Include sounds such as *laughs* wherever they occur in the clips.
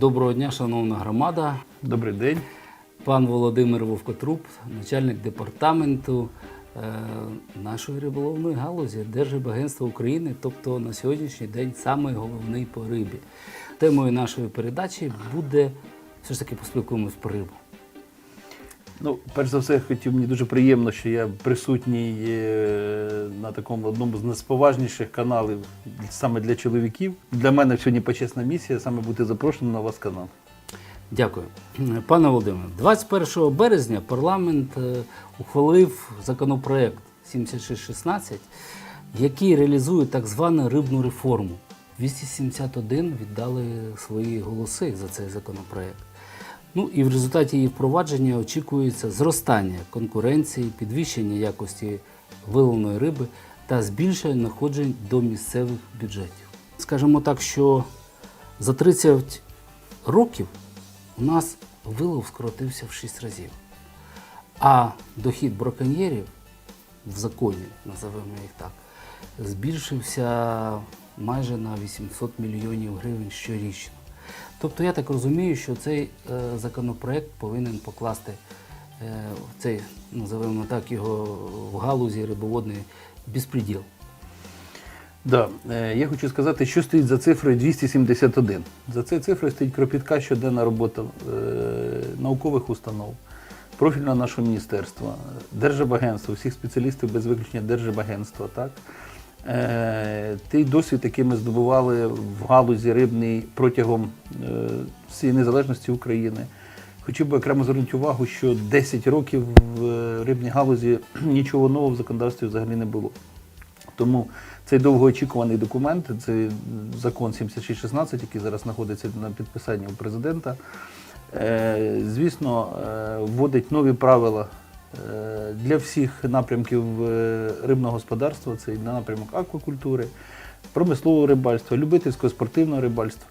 Доброго дня, шановна громада. Добрий день. Пан Володимир Вовкотруб, начальник департаменту е, нашої риболовної галузі Держрибагентства України, тобто на сьогоднішній день самий головний по рибі. Темою нашої передачі буде все ж таки поспілкуємось про рибу. Ну, перш за все, хотів мені дуже приємно, що я присутній е, на такому одному з найповажніших каналів саме для чоловіків. Для мене сьогодні почесна місія саме бути запрошеним на вас канал. Дякую. Пане Володимире, 21 березня парламент е, ухвалив законопроект 7616, який реалізує так звану рибну реформу. 271 віддали свої голоси за цей законопроект. Ну і в результаті її впровадження очікується зростання конкуренції, підвищення якості виловленої риби та збільшення надходжень до місцевих бюджетів. Скажімо так, що за 30 років у нас вилов скоротився в 6 разів, а дохід браконьєрів в законі, називаємо їх так, збільшився майже на 800 мільйонів гривень щорічно. Тобто я так розумію, що цей е, законопроект повинен покласти е, в цей, називаємо так, його в галузі рибоводний безпреділ. Да, е, я хочу сказати, що стоїть за цифрою 271. За цією цифрою стоїть кропітка щоденна робота е, наукових установ, профільного нашого міністерства, Держабагентства, всіх спеціалістів без виключення Держабагентства. Так? Е, той досвід, який ми здобували в галузі рибній протягом е, всієї незалежності України. Хотів би окремо звернути увагу, що 10 років в е, рибній галузі *clears throat* нічого нового в законодавстві взагалі не було. Тому цей довгоочікуваний документ, це закон 7616, який зараз знаходиться на підписанні у президента, звісно, вводить нові правила для всіх напрямків е, рибного господарства. Це і на напрямок аквакультури, промислового рибальства, любительського спортивного рибальства.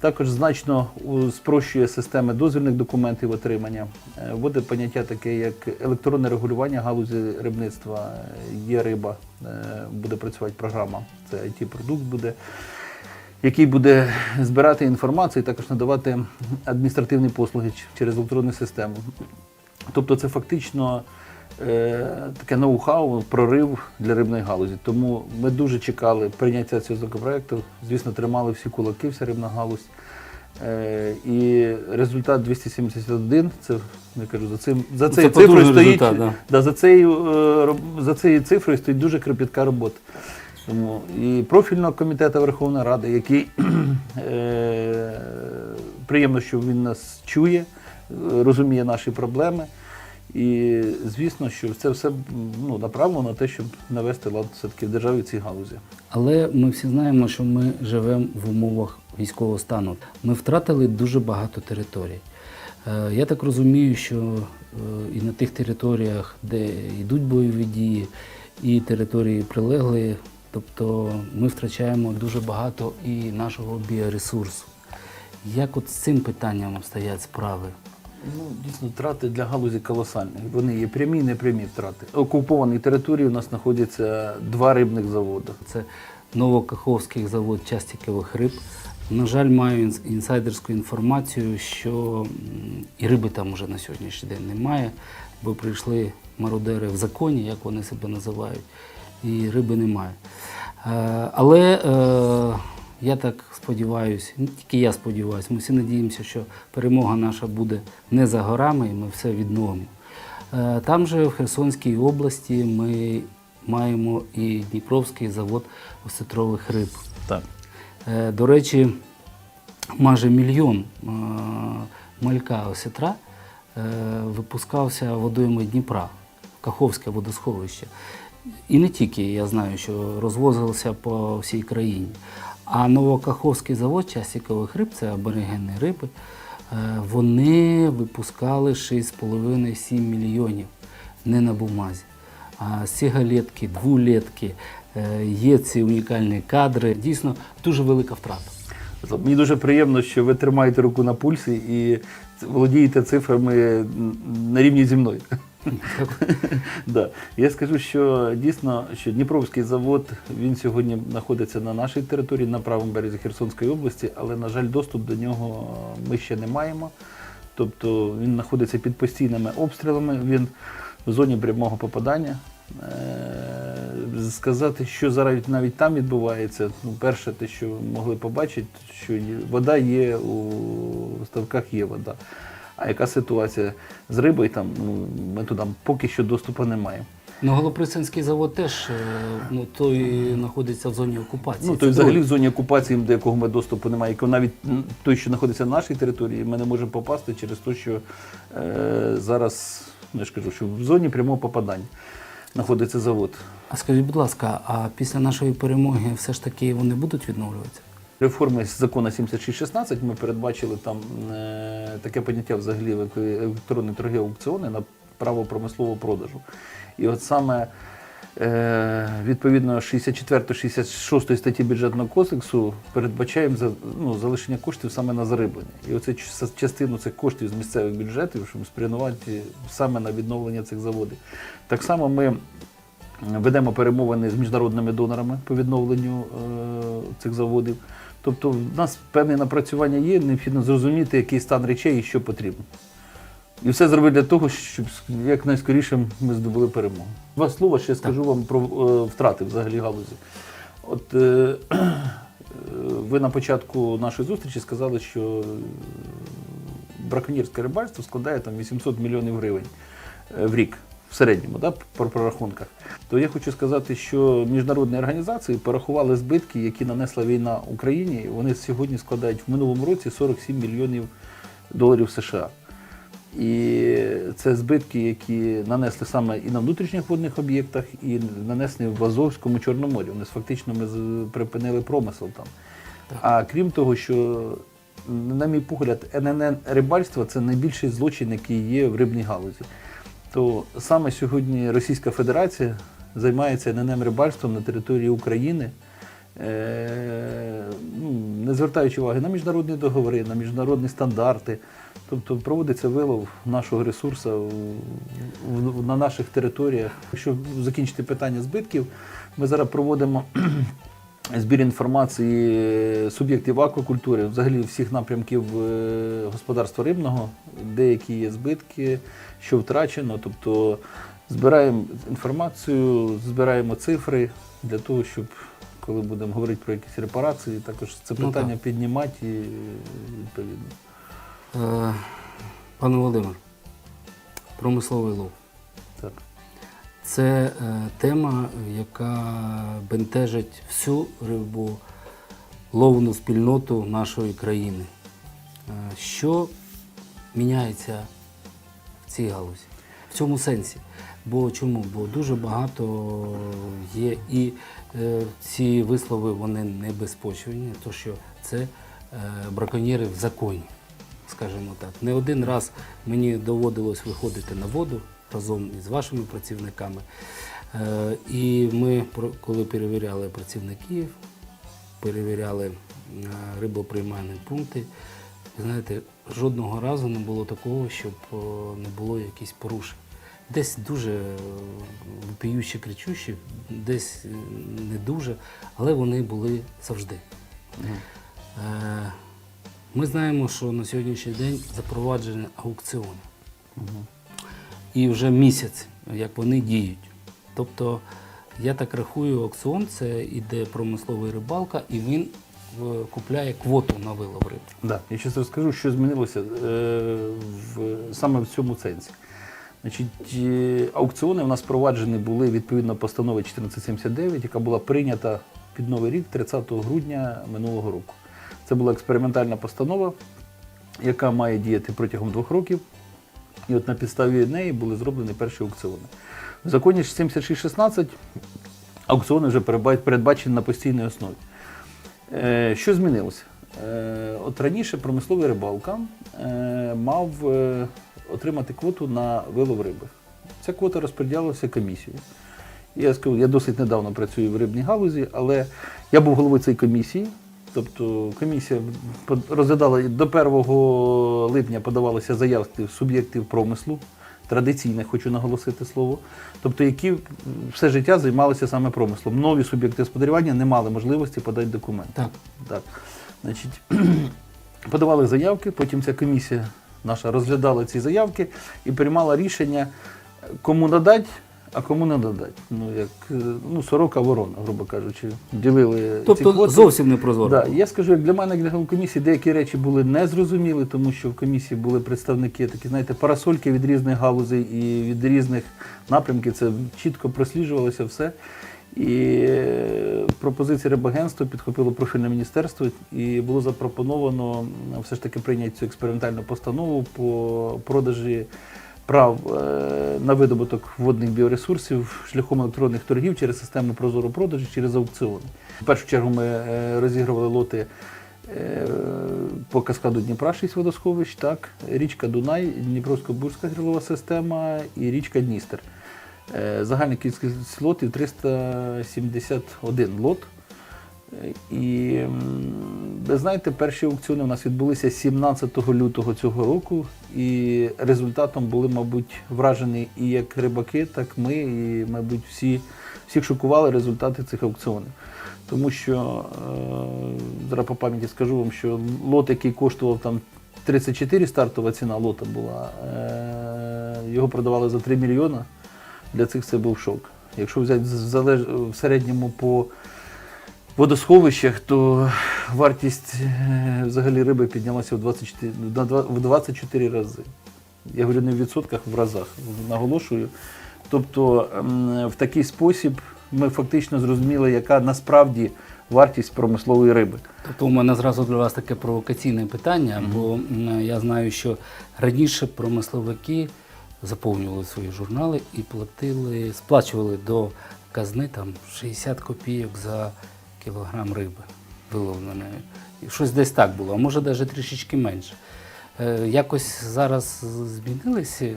Також значно спрощує системи дозвільних документів отримання. Е, Вводить поняття таке, як електронне регулювання галузі рибництва. Е, Є риба, е, буде працювати програма. Це IT-продукт буде, який буде збирати інформацію і також надавати адміністративні послуги через електронну систему. Тобто це фактично е, таке ноу-хау, прорив для рибної галузі. Тому ми дуже чекали прийняття цього законопроекту. Звісно, тримали всі кулаки, вся рибна галузь. Е, і результат 271, це я кажу, за цим за Це цією цифрою стоїть. результат, да. Да, за, цією, е, за цією цифрою стоїть дуже кропітка робота. Тому і профільного комітету Верховної Ради, який *clears throat* е, приємно, що він нас чує, розуміє наші проблеми. І звісно, що це все ну, направлено на те, щоб навести лад все-таки в державі цій галузі. Але ми всі знаємо, що ми живемо в умовах військового стану. Ми втратили дуже багато територій. Е, Я так розумію, що е, і на тих територіях, де йдуть бойові дії, і території прилеглі, тобто ми втрачаємо дуже багато і нашого біоресурсу. Як от з цим питанням стоять справи? Ну, дійсно, втрати для галузі колосальні. Вони є прямі і непрямі втрати. Окупованій території у нас знаходяться два рибних заводи. Це Новокаховський завод частікових риб. На жаль, маю інсайдерську інформацію, що і риби там вже на сьогоднішній день немає, бо прийшли мародери в законі, як вони себе називають, і риби немає. Е, Але е, я так сподіваюся, не тільки я сподіваюся, ми всі надіємося, що перемога наша буде не за горами, і ми все відновимо. Е, Там же в Херсонській області ми маємо і Дніпровський завод осетрових риб. Так. Е, До речі, майже мільйон е, малька осетра випускався водойми Дніпра, Каховське водосховище. І не тільки, я знаю, що розвозилося по всій країні. А Новокаховський завод часікових риб, це аборигенні риби, е, вони випускали 6,5-7 мільйонів не на бумазі. А сигалетки, двулетки, е, є ці унікальні кадри. Дійсно, дуже велика втрата. Мені дуже приємно, що ви тримаєте руку на пульсі і володієте цифрами на рівні зі мною. *laughs* Да. Я скажу, що дійсно, що Дніпровський завод він сьогодні знаходиться на нашій території, на правому березі Херсонської області, але, на жаль, доступ до нього ми ще не маємо. Тобто він знаходиться під постійними обстрілами, він в зоні прямого попадання. Е, Сказати, що зараз навіть там відбувається, ну, перше, те, що могли побачити, що вода є у ставках є вода. А яка ситуація з рибою там, ну, ми туди поки що доступу не маємо. Ну, Голоприсинський завод теж е, ну, той знаходиться в зоні окупації. Ну, Це то взагалі в зоні окупації, до якого ми доступу немає, якого навіть той, що знаходиться на нашій території, ми не можемо попасти через те, що е, зараз, ну, я ж кажу, що в зоні прямого попадання знаходиться завод. А скажіть, будь ласка, а після нашої перемоги все ж таки вони будуть відновлюватися? Реформи закону 7616 ми передбачили там е, таке поняття взагалі як електронні торги аукціони на право промислового продажу. І от саме е, відповідно 64-66 статті бюджетного кодексу передбачаємо за, ну, залишення коштів саме на зариблення. І оце частину цих коштів з місцевих бюджетів, щоб спрямувати саме на відновлення цих заводів. Так само ми ведемо перемовини з міжнародними донорами по відновленню е, цих заводів. Тобто в нас певне напрацювання є, необхідно зрозуміти, який стан речей і що потрібно. І все зробити для того, щоб якнайскоріше ми здобули перемогу. Два слова ще скажу вам про е, втрати взагалі галузі. От е, *clears throat* ви на початку нашої зустрічі сказали, що браконьєрське рибальство складає там 800 мільйонів гривень е, в рік в середньому, да, по прорахунках. То я хочу сказати, що міжнародні організації порахували збитки, які нанесла війна Україні. Вони сьогодні складають в минулому році 47 мільйонів доларів США. І це збитки, які нанесли саме і на внутрішніх водних об'єктах, і нанесені в Азовському Чорноморі. Вони фактично ми припинили промисел там. А крім того, що, на мій погляд, ННН рибальство це найбільший злочин, який є в рибній галузі. То саме сьогодні Російська Федерація займається ННН рибальством на території України, е, ну, не звертаючи уваги на міжнародні договори, на міжнародні стандарти. Тобто проводиться вилов нашого ресурсу на наших територіях. Якщо закінчити питання збитків, ми зараз проводимо збір інформації суб'єктів аквакультури, взагалі всіх напрямків е, господарства рибного, деякі є збитки, що втрачено. Тобто збираємо інформацію, збираємо цифри для того, щоб коли будемо говорити про якісь репарації, також це Ну, питання так. піднімати і відповідно. Е, Пане Володимир, промисловий лов. Так. Це е, тема, яка бентежить всю риболовну спільноту нашої країни. Е, що міняється в цій галузі? В цьому сенсі. Бо чому? Бо дуже багато є і е, ці вислови вони не безпочвені, то що це е, браконьєри в законі, скажімо так. Не один раз мені доводилось виходити на воду разом із вашими працівниками. Е, і ми, коли перевіряли працівників, перевіряли е, рибоприймальні пункти, знаєте, жодного разу не було такого, щоб не було якихось порушень. Десь дуже е, вопіючі, кричущі, десь е, не дуже, але вони були завжди. Е, Ми знаємо, що на сьогоднішній день запроваджені аукціони. І вже місяць, як вони діють. Тобто, я так рахую, аукціон це іде промисловий рибалка, і він е, купляє квоту на вилов риби. Да. Я зараз розкажу, що змінилося е, в, саме в цьому сенсі. Значить, е, аукціони в нас впроваджені були відповідно постанови 1479, яка була прийнята під Новий рік 30 грудня минулого року. Це була експериментальна постанова, яка має діяти протягом двох років. І от на підставі неї були зроблені перші аукціони. В законі 7616 аукціони вже передбачені на постійній основі. Е, Що змінилося? Е, От раніше промисловий рибалка е, мав отримати квоту на вилов риби. Ця квота розподілялася комісією. Я скажу, я досить недавно працюю в рибній галузі, але я був головою цієї комісії. Тобто комісія розглядала до 1 липня подавалися заявки суб'єктів промислу традиційних, хочу наголосити слово, тобто які все життя займалися саме промислом. Нові суб'єкти господарювання не мали можливості подати документи. Так. Так. Значить, *clears throat* подавали заявки, потім ця комісія наша розглядала ці заявки і приймала рішення, кому надати, а кому не надати. Ну, як е, ну, сорока ворона, грубо кажучи, ділили ці Тобто квоти. зовсім не прозоро. Да, я скажу, як для мене, як для комісії, деякі речі були незрозуміли, тому що в комісії були представники такі, знаєте, парасольки від різних галузей і від різних напрямків. Це чітко просліджувалося все. І е, пропозиції рибагентства підхопило профільне міністерство, і було запропоновано все ж таки прийняти цю експериментальну постанову по продажі прав е, на видобуток водних біоресурсів шляхом електронних торгів через систему прозоро продажі через аукціони. В першу чергу ми е, розігрували лоти е, по каскаду Дніпра 6 водосховищ, так, річка Дунай, Дніпровсько-Бурська гірлова система і річка Дністер. Загальна кількість лотів 371 лот. І ви знаєте, перші аукціони у нас відбулися 17 лютого цього року, і результатом були, мабуть, вражені і як рибаки, так ми, і, мабуть, всі, всіх шокували результати цих аукціонів. Тому що е, зараз по пам'яті скажу вам, що лот, який коштував там 34 стартова ціна лота була, е, його продавали за 3 мільйона. Для цих це був шок. Якщо взяти в середньому по водосховищах, то вартість е, взагалі риби піднялася в 24, в 24 рази. Я говорю не в відсотках, в разах, наголошую. Тобто в такий спосіб ми фактично зрозуміли, яка насправді вартість промислової риби. Тобто у мене зразу для вас таке провокаційне питання, бо я знаю, що раніше промисловики заповнювали свої журнали і платили, сплачували до казни там 60 копійок за кілограм риби виловленої. Щось десь так було, а може навіть трішечки менше. Е, Якось зараз змінилися е,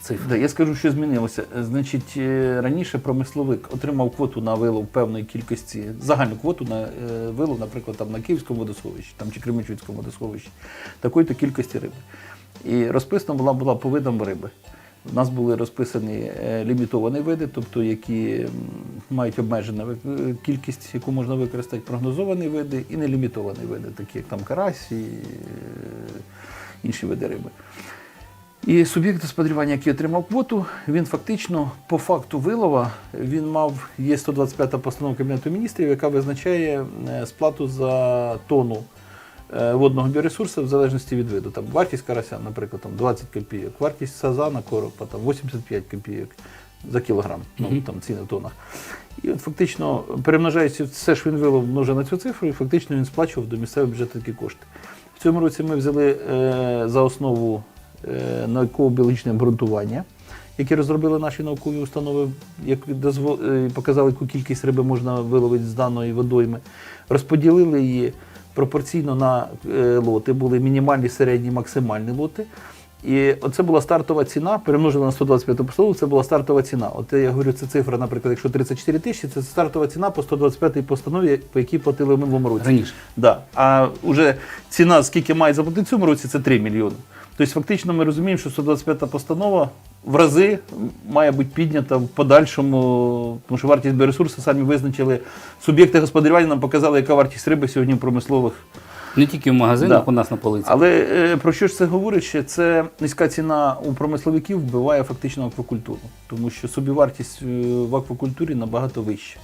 цифри. Да, я скажу, що змінилося. Е, Значить, раніше промисловик отримав квоту на вилов певної кількості, загальну квоту на вилов, наприклад, там на Київському водосховищі, там чи Кременчуцькому водосховищі, такої-то кількості риби. І розписана була, була по видам риби. У нас були розписані е, лімітовані види, тобто які мають обмежену кількість, яку можна використати, прогнозовані види і нелімітовані види, такі як там карась і е, інші види риби. І суб'єкт господарювання, який отримав квоту, він фактично по факту вилова він мав є 125 постанова Кабінету міністрів, яка визначає е, сплату за тонну водного біоресурсу в залежності від виду. Там вартість карася, наприклад, там 20 копійок, вартість сазана коропа там 85 копійок за кілограм, ну там ціни в тонах. І от фактично, перемножаючи все, що він вилов, множе на цю цифру, і фактично він сплачував до місцевого бюджету такі кошти. В цьому році ми взяли е, за основу е, науково-біологічне обґрунтування, яке розробили наші наукові установи, як дозво- е, показали, яку кількість риби можна виловити з даної водойми. Розподілили її пропорційно на е, лоти, були мінімальні, середні, максимальні лоти. І оце була стартова ціна, перемножена на 125 постанову, це була стартова ціна. От я говорю, це цифра, наприклад, якщо 34 тисячі, це стартова ціна по 125 постанові, по якій платили в минулому році. Раніше. Да. А вже ціна, скільки має заплатити в цьому році, це 3 мільйони. Тобто, фактично, ми розуміємо, що 125 постанова в рази має бути піднята в подальшому, тому що вартість біоресурсу самі визначили. Суб'єкти господарювання нам показали, яка вартість риби сьогодні в промислових Не тільки в магазинах, Да. у нас на полиці. але е, про що ж це говорить? Що це низька ціна у промисловиків вбиває фактично аквакультуру, тому що собівартість е, в аквакультурі набагато вища.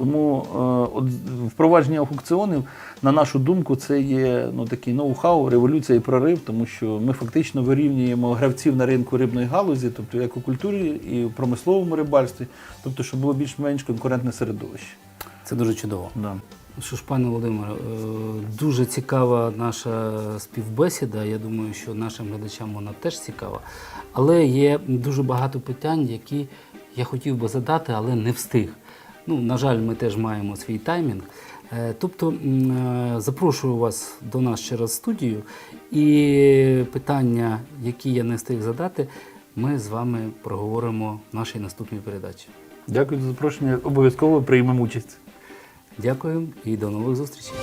Тому е, от впровадження аукціонів, на нашу думку, це є ну, такий ноу-хау, революція і прорив, тому що ми фактично вирівнюємо гравців на ринку рибної галузі, тобто і аквакультурі, і в промисловому рибальстві, тобто, щоб було більш-менш конкурентне середовище. Це дуже чудово. Да. Що ж, пане Володимире, е, дуже цікава наша співбесіда. Я думаю, що нашим глядачам вона теж цікава. Але є дуже багато питань, які я хотів би задати, але не встиг. Ну, на жаль, ми теж маємо свій таймінг. Е, Тобто е, запрошую вас до нас через студію, і питання, які я не встиг задати, ми з вами проговоримо в нашій наступній передачі. Дякую за запрошення. Обов'язково приймемо участь. Дякую і до нових зустрічей.